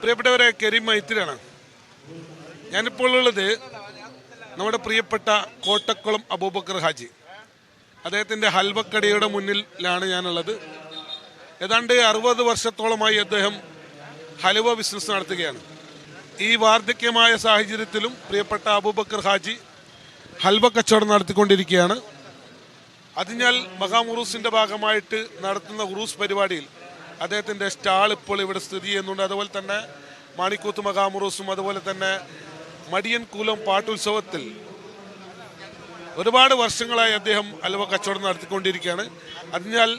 പ്രിയപ്പെട്ടവരെ കരീം മൈത്രിയാണ് ഞാനിപ്പോൾ ഉള്ളത് നമ്മുടെ പ്രിയപ്പെട്ട കോട്ടക്കുളം അബൂബക്കർ ഹാജി. അദ്ദേഹത്തിന്റെ ഹൽവക്കടയുടെ മുന്നിലാണ് ഞാനുള്ളത്. ഏതാണ്ട് അറുപത് വർഷത്തോളമായി അദ്ദേഹം ഹലുവ ബിസിനസ് നടത്തുകയാണ്. ഈ വാർദ്ധക്യമായ സാഹചര്യത്തിലും പ്രിയപ്പെട്ട അബൂബക്കർ ഹാജി ഹൽവ കച്ചവടം നടത്തിക്കൊണ്ടിരിക്കുകയാണ്. അതിനാൽ മഹാമുറൂസിന്റെ ഭാഗമായിട്ട് നടത്തുന്ന ഉറൂസ് പരിപാടിയിൽ അദ്ദേഹത്തിന്റെ സ്റ്റാൾ ഇപ്പോൾ ഇവിടെ സ്ഥിതി ചെയ്യുന്നുണ്ട്. അതുപോലെ തന്നെ മാണിക്കൂത്ത് മകാമുറൂസും അതുപോലെ തന്നെ മടിയൻ കൂലം പാട്ടുത്സവത്തിൽ ഒരുപാട് വർഷങ്ങളായി അദ്ദേഹം അലുവ കച്ചവടം നടത്തിക്കൊണ്ടിരിക്കുകയാണ്. അതിനാൽ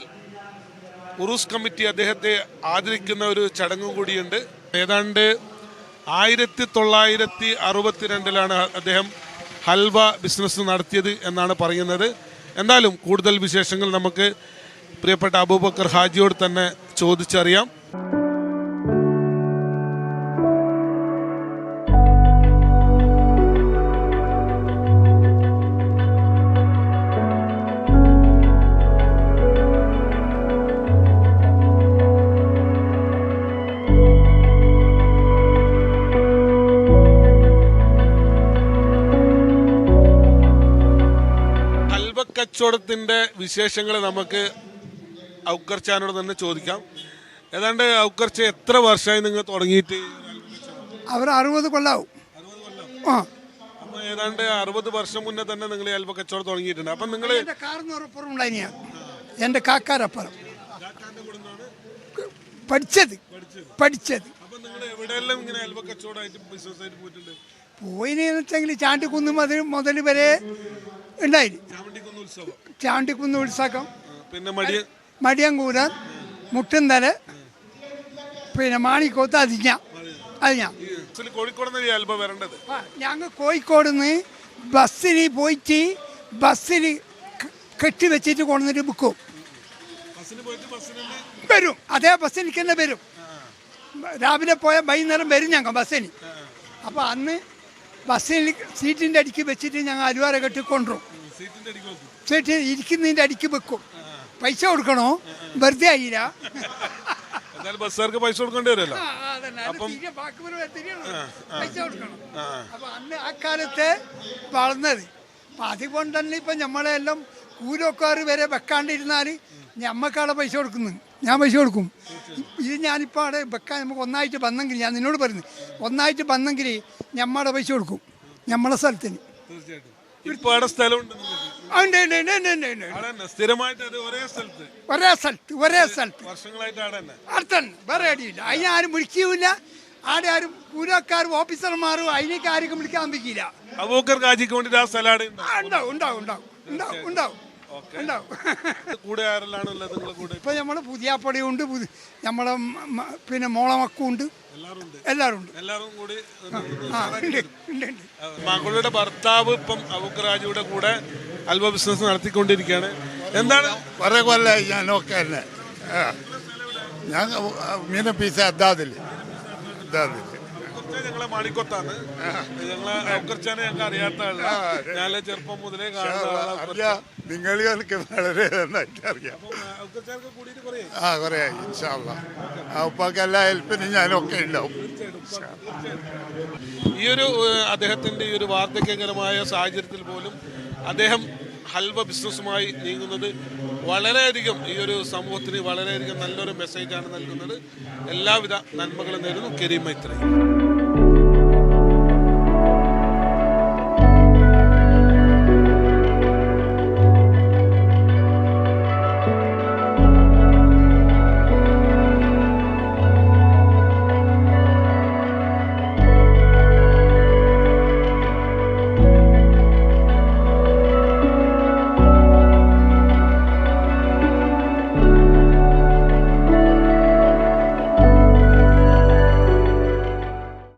ഉറൂസ് കമ്മിറ്റി അദ്ദേഹത്തെ ആദരിക്കുന്ന ഒരു ചടങ്ങും കൂടിയുണ്ട്. ഏതാണ്ട് ആയിരത്തി തൊള്ളായിരത്തി അറുപത്തിരണ്ടിലാണ് അദ്ദേഹം ഹൽവ ബിസിനസ് നടത്തിയത് എന്നാണ് പറയുന്നത്. എന്തായാലും കൂടുതൽ വിശേഷങ്ങൾ നമുക്ക് പ്രിയപ്പെട്ട അബൂബക്കർ ഹാജിയോട് തന്നെ ചോദിച്ചറിയാം. കച്ചവടത്തിന്റെ വിശേഷങ്ങൾ നമുക്ക് ഔക്കർച്ചാനോട് തന്നെ ചോദിക്കാം. ഏതാണ്ട് ഔക്കർച്ച എത്ര വർഷമായി നിങ്ങൾ തുടങ്ങിയിട്ട് അവർ അറുപത് കൊല്ലാവും. ആ. അപ്പോൾ ഏതാണ്ട് അറുപത് വർഷം മുന്നേ തന്നെ നിങ്ങൾ ഈ ഹൽവ കച്ചവടം തുടങ്ങിയിട്ടുണ്ട്. അപ്പം നിങ്ങൾ എന്റെ കാർന്നോറപ്പുറം ഉണ്ടായിനിയ എന്റെ കാക്കാരപ്പുറം പഠിച്ചത്. പഠിച്ചത്. അപ്പൊ നിങ്ങൾ എവിടെയെല്ലാം ഇങ്ങനെ കച്ചവടമായിട്ട് പോയിട്ടുണ്ട്? വെച്ചെങ്കിൽ ചാണ്ടിക്കുന്ന് മുതൽ മുതൽ വരെ ഉണ്ടായി ചാണ്ടിക്കുന്ന് ഉത്സവം. ചാണ്ടിക്കുന്ന് ഉത്സവം. പിന്നെ മടിയ മടിയങ്കൂരൻ മുട്ടുന്തൽ പിന്നെ മാണിക്കോത്ത് അതിഞ്ഞ അതിഞ്ഞ ഞങ്ങൾ കോഴിക്കോട് നിന്ന് ബസ്സിന് പോയിട്ട് ബസ്സിൽ കെട്ടി വെച്ചിട്ട് കൊണ്ടുവന്നിട്ട് ബുക്കും വരും. അതേ ബസ്സിൽ തന്നെ വരും. രാവിലെ പോയ വൈകുന്നേരം വരും ഞങ്ങൾ ബസ്സിന്. അപ്പോൾ അന്ന് ബസ്സിൽ സീറ്റിന്റെ അടിക്ക് വെച്ചിട്ട് ഞങ്ങൾ അലുവാര കെട്ടി കൊണ്ടുവരും. സീറ്റ് ഇരിക്കുന്നതിന്റെ അടിക്ക് വെക്കും. പൈസ കൊടുക്കണോ? വെറുതെ ആയില്ല. ബസ്സുകാർക്ക് പൈസ കൊടുക്കേണ്ടി വരുമല്ലോ. പൈസ കൊടുക്കണം. അപ്പൊ അന്ന് ആ കാലത്ത് വളർന്നത്. അപ്പൊ അതുകൊണ്ട് തന്നെ ഇപ്പൊ നമ്മളെല്ലാം കൂലൊക്കാർ വരെ വെക്കാണ്ടിരുന്നാൽ ഞമ്മക്കാളെ പൈസ കൊടുക്കുന്നു ഞാൻ പൈസ കൊടുക്കും. ഇത് ഞാനിപ്പോൾ അവിടെ വെക്കാൻ നമുക്ക് ഒന്നായിട്ട് വന്നെങ്കിൽ ഞാൻ നിന്നോട് പറയുന്നു ഒന്നായിട്ട് വന്നെങ്കിൽ ഞമ്മടെ പൈസ കൊടുക്കും. ഞമ്മടെ സ്ഥലത്തിന്. തീർച്ചയായിട്ടും. ഉണ്ട് ഉണ്ട് ഉണ്ട് ഉണ്ട് ഉണ്ട് ഉണ്ട്. അവിടെ സ്ഥിരമായിട്ട് അത് ഒരേ സ്ഥലത്ത്. ഒരേ സ്ഥലത്ത് ഒരേ സ്ഥലത്ത്. വർഷങ്ങളായിട്ട് അടുത്തന്നെ വേറെ അടിയില്ല. അതിനെ ആരും വിളിക്കൂല ആടെ ആരും പൂരക്കാരും ഓഫീസർമാരും അതിനേക്ക് ആർക്കും വിളിക്കാൻ അബൂക്കർ കാജിക്ക് വേണ്ടിട്ട് ആ സ്ഥലം അവിടെ ഉണ്ട്? ആ, ഉണ്ടാവും ഉണ്ടാവും ഉണ്ടാവും ഉണ്ടാവും ഉണ്ടാവും ഉണ്ടാവും. കൂടെ ആരെല്ലാം ഉള്ളത്? നിങ്ങളെ കൂടെ? ഇപ്പൊ നമ്മൾ പുതിയ പടിയുണ്ട് നമ്മളെ മ- മ- പിന്നെ മോളമക്കും ഉണ്ട് എല്ലാവരും ഉണ്ട്. എല്ലാവരും ഉണ്ട്. എല്ലാവരും കൂടി ആ ഉണ്ട് ഉണ്ട് ഉണ്ട്. മകളുടെ ഭർത്താവ് ഇപ്പം അബൂക്കർ ഹാജിയുടെ കൂടെ അൽവ ബിസിനസ് നടത്തിക്കൊണ്ടിരിക്കുകയാണ്. എന്താണ്? കുറെ കൊല്ലമായി ഞാൻ തന്നെ. ഞാൻ മീന പീസ് അദ്ദാദിൽ അദ്ദാദിൽ ഞങ്ങളെ മാണിക്കൊത്താണ്. ഞങ്ങളെ അബൂക്കർച്ചാനെ ഞങ്ങൾക്ക് അറിയാത്ത ആളാണ് ഞാൻ ചെറുപ്പം മുതലേ കാണുന്ന നിങ്ങൾ എനിക്ക് വളരെ നന്നായിട്ട് അറിയാം. ആ കുറെ ആയി. ഇൻഷാല്ല ആ ഉപ്പാക്ക് എല്ലാ ഹെൽപ്പിനും ഞാനൊക്കെ ഉണ്ടാവും. ഈ ഒരു അദ്ദേഹത്തിന്റെ ഈ ഒരു വാർദ്ധക്യകരമായ സാഹചര്യത്തിൽ പോലും അദ്ദേഹം ഹൽവ ബിസിനസ്സുമായി നീങ്ങുന്നത് വളരെയധികം ഈ ഒരു സമൂഹത്തിന് വളരെയധികം നല്ലൊരു മെസ്സേജാണ് നൽകുന്നത്. എല്ലാവിധ നന്മകളും നേരുന്നു. കരീം മൈത്രി.